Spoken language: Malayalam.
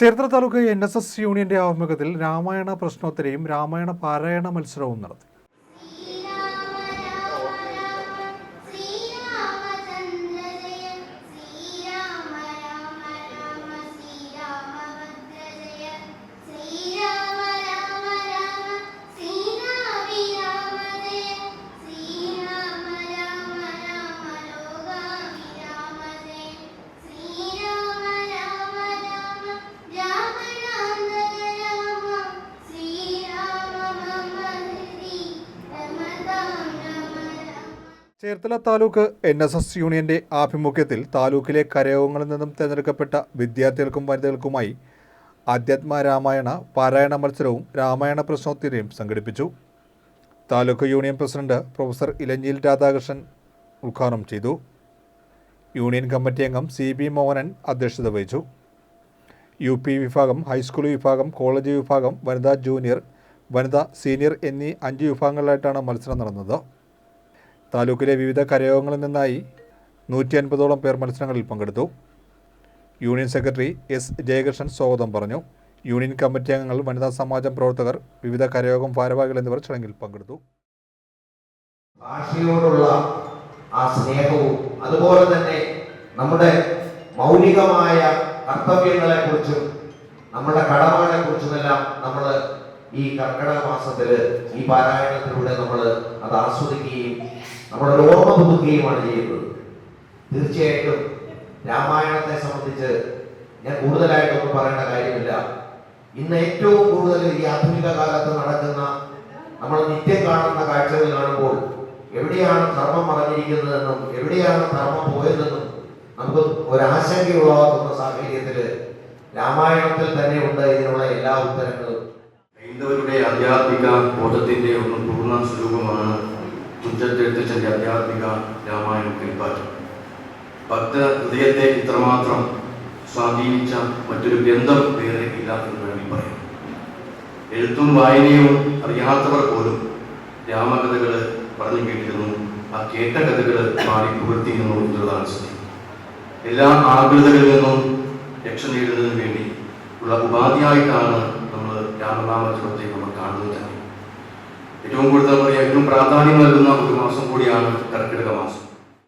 Cherthala taluk N S S യൂണിയന്റെ ആഭിമുഖ്യത്തിൽ രാമായണ പ്രശ്നോത്തരയും രാമായണ പാരായണ മത്സരവും നടത്തി. Cherthala taluk N S S യൂണിയന്റെ ആഭിമുഖ്യത്തിൽ താലൂക്കിലെ കരയോഗങ്ങളിൽ നിന്നും തിരഞ്ഞെടുക്കപ്പെട്ട വിദ്യാർത്ഥികൾക്കും വനിതകൾക്കുമായി ആധ്യാത്മ രാമായണ പാരായണ മത്സരവും രാമായണ പ്രശ്നോത്തരയും സംഘടിപ്പിച്ചു. Taluk union president professor Elanjil Radhakrishnan ഉദ്ഘാടനം ചെയ്തു. യൂണിയൻ കമ്മിറ്റി അംഗം സി ബി മോഹനൻ അധ്യക്ഷത വഹിച്ചു. യു പി വിഭാഗം ഹൈസ്കൂൾ വിഭാഗം കോളേജ് വിഭാഗം വനിതാ ജൂനിയർ വനിതാ സീനിയർ എന്നീ അഞ്ച് വിഭാഗങ്ങളിലായിട്ടാണ് മത്സരം നടന്നത്. താലൂക്കിലെ വിവിധ കരയോഗങ്ങളിൽ നിന്നായി നൂറ്റി അൻപതോളം പേർ മത്സരങ്ങളിൽ പങ്കെടുത്തു. യൂണിയൻ സെക്രട്ടറി എസ് ജയകൃഷ്ണൻ സ്വാഗതം പറഞ്ഞു. യൂണിയൻ കമ്മിറ്റി അംഗങ്ങൾ വനിതാ സമാജം പ്രവർത്തകർ വിവിധ കരയോഗം ഭാരവാഹികൾ എന്നിവർ ചടങ്ങിൽ പങ്കെടുത്തു. ഭാഷയോടുള്ള ആ സ്നേഹവും അതുപോലെ തന്നെ നമ്മുടെ മൗലികമായ കർത്തവ്യങ്ങളെ കുറിച്ചും നമ്മുടെ കടമകളെ കുറിച്ചുമെല്ലാം നമ്മൾ ഈ കർക്കിടക മാസത്തിൽ ഈ പാരായണത്തിലൂടെ നമ്മൾ അത് ആസ്വദിക്കുകയും നമ്മുടെ ഓർമ്മ പുതുക്കുകയുമാണ് ചെയ്യുന്നത്. തീർച്ചയായിട്ടും രാമായണത്തെ സംബന്ധിച്ച് ഞാൻ കൂടുതലായിട്ടൊന്നും പറയേണ്ട കാര്യമില്ല. ഇന്ന് ഏറ്റവും കൂടുതൽ ഈ ആധുനിക കാലത്ത് നടക്കുന്ന നമ്മൾ നിത്യം കാണുന്ന കാഴ്ചകൾ കാണുമ്പോൾ എവിടെയാണ് ധർമ്മം മറഞ്ഞിരിക്കുന്നതെന്നും എവിടെയാണ് ധർമ്മം പോയതെന്നും നമുക്ക് ഒരാശങ്ക ഉളവാക്കുന്ന സാഹചര്യത്തിൽ രാമായണത്തിൽ തന്നെ ഉണ്ട് ഇതിനുള്ള എല്ലാ ഉത്തരങ്ങളും. ഹൈന്ദവരുടെ ആധ്യാത്മിക ബോധത്തിന്റെ ഒന്ന് പൂർണ സ്വരൂപമാണ് തുഞ്ചത്തെഴുത്തച്ഛന്റെ ആധ്യാത്മിക രാമായണ കിൽപ്പാറ്റ് ഭക്ത ഹൃദയത്തെ ഇത്രമാത്രം സ്വാധീനിച്ച മറ്റൊരു ഗ്രന്ഥം വേറെ ഇല്ല എന്ന് വേണമെങ്കിൽ പറയാം. എഴുത്തും വായനയും അറിയാത്തവർ പോലും രാമകഥകൾ പറഞ്ഞു കേട്ടിരുന്നു ആ കേട്ട കഥകൾ മാറി പുകഴ്ത്തിയിരുന്നു എന്നുള്ളതാണ് സ്ഥിതി എല്ലാ ആകൃതകളിൽ നിന്നും രക്ഷ നേടുന്നതിന് വേണ്ടി ഉള്ള ഉപാധിയായിട്ടാണ് നമ്മൾ രാമനാമജപത്തെ നമ്മൾ കാണുന്നത് തന്നെ. ഏറ്റവും കൂടുതൽ പറയാം ഏറ്റവും പ്രാധാന്യം നൽകുന്ന ഒരു മാസം കൂടിയാണ് കർക്കിടക മാസം.